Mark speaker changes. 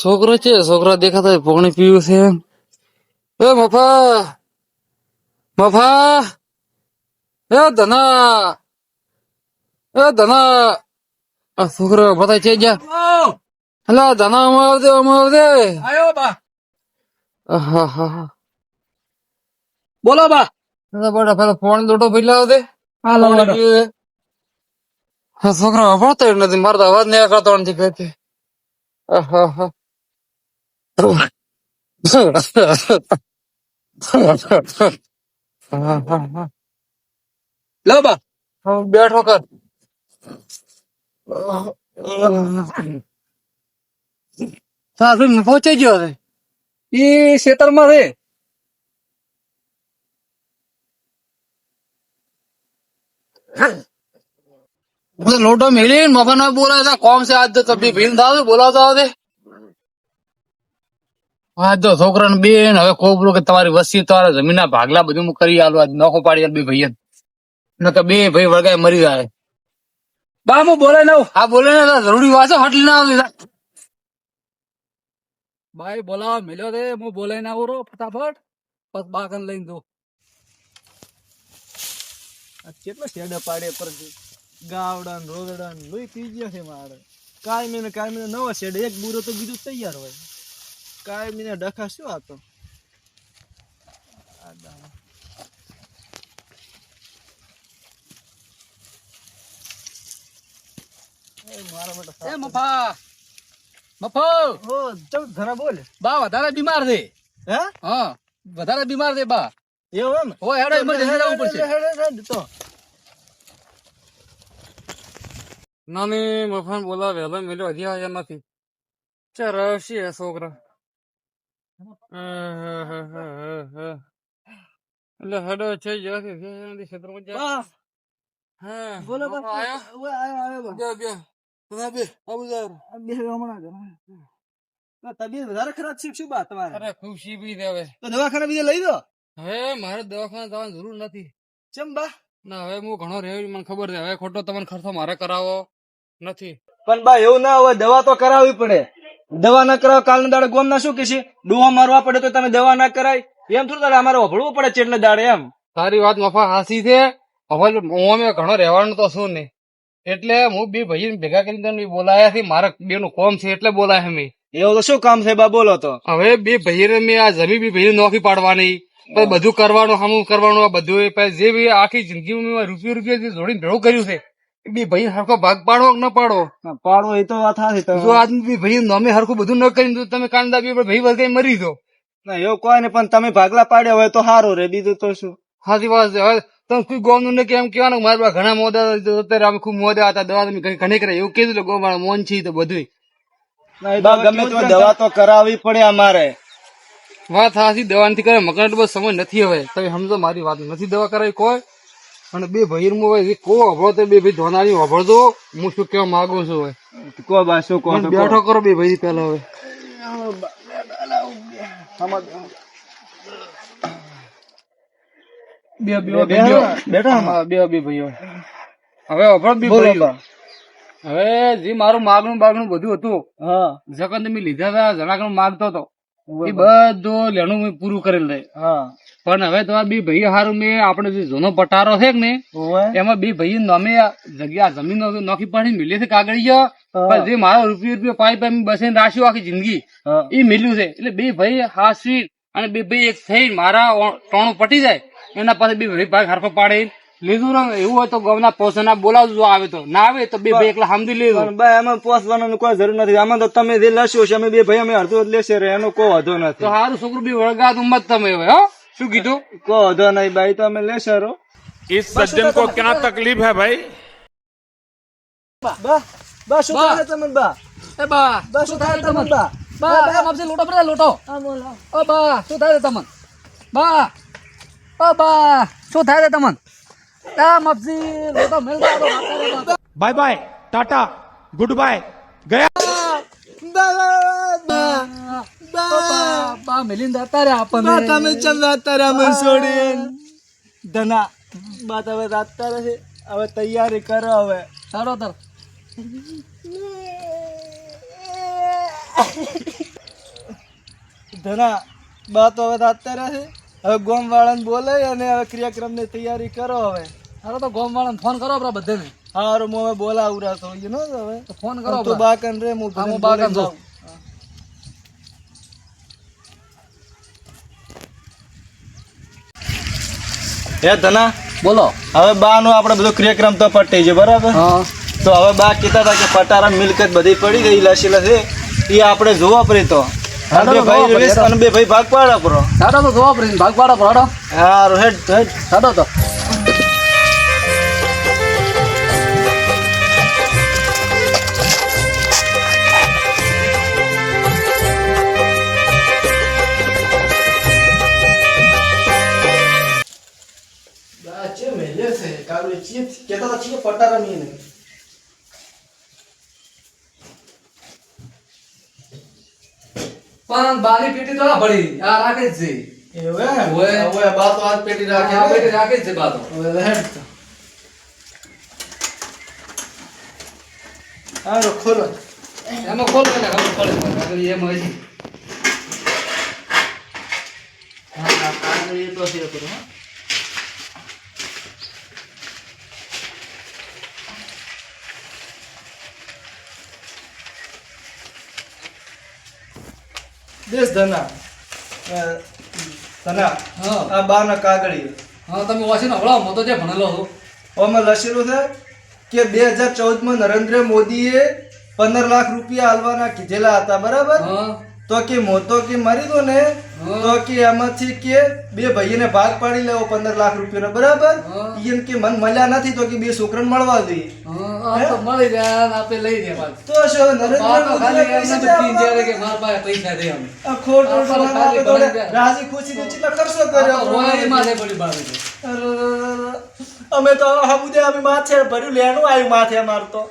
Speaker 1: છોકરો છે છોકરા દેખાતા પાણી પીવું છે. એ મફા મફા એ ધના એ ધના. આ છોકરો બધા છે જ્યાં હલા ધના આમાં આવજે આમાં આવજે.
Speaker 2: આયો બા.
Speaker 1: હા
Speaker 2: બોલો બા.
Speaker 1: બેટા પેલા પાણી લોટો પી લાવ દે
Speaker 2: હા
Speaker 1: છોકરો ય નથી. મારો અવાજ નહીં કરતો નથી કહેતી.
Speaker 2: લો
Speaker 1: બેઠો કર. સાસુ પહોંચી ગયો છે.
Speaker 2: ઈ ખેતરમાં રે
Speaker 1: હું લોટો મેલી મફા ના બોલાવે કોમ છે આજ તો તબી ભીલ થાવ બોલાવતો આવતે આજ તો છોકરાને બેન હવે કોબરું કે તમારી વસ્તી તમારા જમીનના ભાગલા બધું હું કરી આલું. આજ નોખો પાડી બે ભાઈ ન તો બે ભાઈ વળગાય મરી જાય.
Speaker 2: બા હું બોલાય નવ.
Speaker 1: આ બોલે ને જરૂરી વાંચો હટલી ના આવે.
Speaker 2: ભાઈ બોલાવા મેલ્યો રે હું બોલાય ના આવું રો ફટાફટ. બસ બાકન લઈને
Speaker 3: આ કેટલો શેડે પાડે પર ગાવડા ને રોગડા ને લોહી પી ગયો છે મારે કાયમી ને કાયમી નવો શેડ એક બુરો તો બીજું તૈયાર હોય કાયમી ને ડખા શું આ તો એ મારા
Speaker 2: મફા મફો
Speaker 3: હો ઘણા બોલ
Speaker 2: બા વધારે બીમાર છે
Speaker 3: હે
Speaker 2: હા વધારે બીમાર છે બા
Speaker 3: એવું એમ
Speaker 2: ઓ હેડો ઇમરજન્સી જવું પડશે
Speaker 3: હેડ, હેડ,
Speaker 1: નાની મફાન બોલા વહેલો મેલો હજી હાજર નથી. આવશે આ છોકરા? એટલે હડો છે જ્યાંથી ક્ષેત્રમાં જા. હા
Speaker 3: બોલો બા
Speaker 1: આયો?
Speaker 3: આયો આયો બે
Speaker 1: બે. બધા બે આવું જાવ
Speaker 3: બે હમણાં જ, હમણાં જ. ના, તબિયત વધારે ખરાબ છે શું બા તમારે?
Speaker 1: અરે ખુશી બી દે હવે.
Speaker 3: તો દવાખાના બીજે લઈ દો?
Speaker 1: હવે મારે દવાખાને જવાની જરૂર નથી.
Speaker 3: ચમ બા.
Speaker 1: ના હવે હું ઘણો રહ્યો મને ખબર છે. હવે ખોટો તમને ખર્ચો મારે કરાવો. નથી.
Speaker 3: પણ બા એવું ના હોય દવા તો કરાવવી પડે. દવા ના કરાવ કાલના દાડે ગોમ ના શું કે છે ડોહા મારવા પડે તો તમે દવા ના કરાય. એમ થોડું દાડે અમારે ઓભળવું પડે ચેટલે દાડે એમ.
Speaker 1: તારી વાત મફા હાસી છે. હવે હું અમે ઘણો રહેવાનું તો શું નહીં એટલે હું બે ભાઈ ભેગા કરીને તને બોલાયા છે. મારા બે નું કોમ છે એટલે બોલાયા મેં
Speaker 3: એવું તો શું કામ છે બા બોલો તો.
Speaker 1: હવે બે ભાઈ મેં આ જમી બી ભાઈ નોખી પાડવાની. બધું કરવાનું હમું કરવાનું આ બધું. જે બી આખી જિંદગી મેં રૂપિયો રૂપિયો જોડીને ભેળું કર્યું છે બે ભાઈ હરખો ભાગ પાડો કે ન
Speaker 3: પાડો? પાડો એ તો વાત હાથી
Speaker 1: જો આજ બી ભાઈ નોમે હરખું બધું ન કરી તો તમે કાંડા બી ભાઈ વર્ગે મરી દો
Speaker 3: ના એવું કોઈ ને પણ તમે ભાગલા પાડ્યા હોય તો સારું રે બીજું તો શું?
Speaker 1: હાથી વાત છે. હવે તમે કોઈ ગોમનું કેમ કેવાનું મારા ઘણા મોદા અત્યારે અમે ખૂબ મોદા હતા દવા તમે ઘણી ઘણી કરે એવું કીધું ગો મારા મોન છે તો બધું
Speaker 3: ગમે તો દવા તો કરાવવી પડે અમારે.
Speaker 1: વાત હાસી દવા નથી કરે મગર બસ સમય નથી હવે. તમે સમજો મારી વાત નથી દવા કરાવી કોઈ. અને બે ભાઈ હવે કો હભળો તો બે ભાઈ ધોનારી હભળજો હું શું કેવા માંગુ છું હવે?
Speaker 3: કો બા શું
Speaker 1: કો બેઠો કરો બે ભાઈ પેલા હવે. બે બે બે
Speaker 3: બેઠા
Speaker 1: બે. બે ભાઈઓ. હવે હભળો બે ભાઈઓ. હવે જે મારું માગણું બાગણું બધું હતું
Speaker 3: હા.
Speaker 1: જકન તમે લીધા હતા જણાકણ માગતો હતો એ બધું લેણું મેં પૂરું કરેલ છે
Speaker 3: હા.
Speaker 1: પણ હવે તો બે ભાઈ હારું મેં આપણે જે જૂનો પટારો છે ને એમાં બે ભાઈ નામે જગ્યા જમીન નોખી પાડી મિલી છે કાગળિયા પણ જે મારો રૂપિયો રૂપિયો પાઈ પાઈ બસે રાખ્યું આખી જિંદગી. એ મિલ્યું છે. એટલે બે ભાઈ હાસવી અને બે ભાઈ એક થઈ મારા ટોણું પટી જાય એના પાસે બે ભાઈ ભાઈ હરફો પાડે. લીધું ને એવું હોય તો ગૌના પોસના બોલાવજો આવે તો. ના આવે તો બે ભાઈ એકલા સમજી
Speaker 3: લીધું ભાઈ અમે પોસવાનું કોઈ જરૂર નથી. આમાં તો તમે જે લસ્યો છે અમે બે ભાઈ અમે અડધો જ લેશે એનો કોઈ વાંધો
Speaker 1: તો
Speaker 3: નથી
Speaker 1: હારું છોકરું બી વળગાત મત તમે હવે હો. શું કીધું
Speaker 3: કોઈ વાંધો નહીં ભાઈ તો અમે લેશે રો
Speaker 4: इस सज्जन को क्या तकलीफ है भाई
Speaker 3: બા બા શું
Speaker 2: બા.
Speaker 3: થાય તમને બા
Speaker 2: એ બા
Speaker 3: બા શું થાય તમને બા
Speaker 2: બા બા માપસી લોટો પડે લોટો ઓ બા શું થાય છે તમને બા ઓ બા શું થાય છે તમને આ માપસી લોટો મેલતા તો માતા રે બાપ.
Speaker 4: बाय बाय
Speaker 2: બા
Speaker 3: છોડી ધના બા તમે દાતા રે હવે તૈયારી કરો હવે.
Speaker 2: સારો તર.
Speaker 3: ધના બા હવે દાતા રે હવે ગોમ વાળાને બોલે અને હવે ક્રિયાક્રમની તૈયારી કરો હવે.
Speaker 2: હાલો તો ગોમ વાળાને ફોન કરો આપણા બધાને.
Speaker 3: હારું હું હવે બોલાવરા તો you નો હવે.
Speaker 2: તો ફોન કરો
Speaker 3: તો બાકન રે હું
Speaker 2: હું બાકન
Speaker 3: જાઉં. હે. ધના
Speaker 2: બોલો.
Speaker 3: હવે બા નો આપણે બધો ક્રિયાક્રમ તો પટી છે બરાબર?
Speaker 2: હા.
Speaker 3: તો હવે બા કહેતા હતા કે પટારા મિલકત બધી પડી ગઈ લસી લસી. એ આપણે જોવા પડી તો. અને ભાઈ અને બે ભાઈ ભાગ પાડા કરો
Speaker 2: સાડો તો જોવા પડે ભાગ પાડો પાડો
Speaker 3: હારું હેડ હેડ.
Speaker 2: સાડો તો.
Speaker 3: પટારા મી
Speaker 2: પણ બારી પેટી તો આ ભળી આ રાખે જ છે
Speaker 3: એવું
Speaker 2: ઓય.
Speaker 3: ઓય બા તો આ પેટી રાખે
Speaker 2: આ પેટી રાખે જ છે
Speaker 3: હેડ તો. હારું ખોલો
Speaker 2: એમાં ખોલ કે ખબર પડે આગળ એમ હજી
Speaker 3: હા હા એ તો છે કરો, હો. દેશ ધના. ધના.
Speaker 2: હા.
Speaker 3: આ બારના કાગળી
Speaker 2: હા તમે વાંચીને હવડાવો હું તો જે ભણેલો હતો
Speaker 3: ઓમાં લખેલું છે કે બે હજાર ચૌદમાં નરેન્દ્ર મોદીએ પંદર લાખ રૂપિયા આલવાના કીધેલા હતા બરાબર?
Speaker 2: હા.
Speaker 3: તો કે મો તો કે મરી દો ને તો કે એમાંથી કે બે ભાઈને ભાગ પાડી લેવો પંદર લાખ રૂપિયાનો બરાબર? એમ કે મન મળ્યા નથી તો કે બે છોકરાને મળવા
Speaker 2: હા મળી ગયા આપણે લઈ
Speaker 3: તો શું નરેન્દ્ર
Speaker 2: કે મારા પાસે પૈસા દે
Speaker 3: ખોટ. રાજી ખુશી કેટલા ખર્ચો કર્યો અમે તો હા અમે માથે ભર્યું લેણું આવ્યું માથે અમારું તો.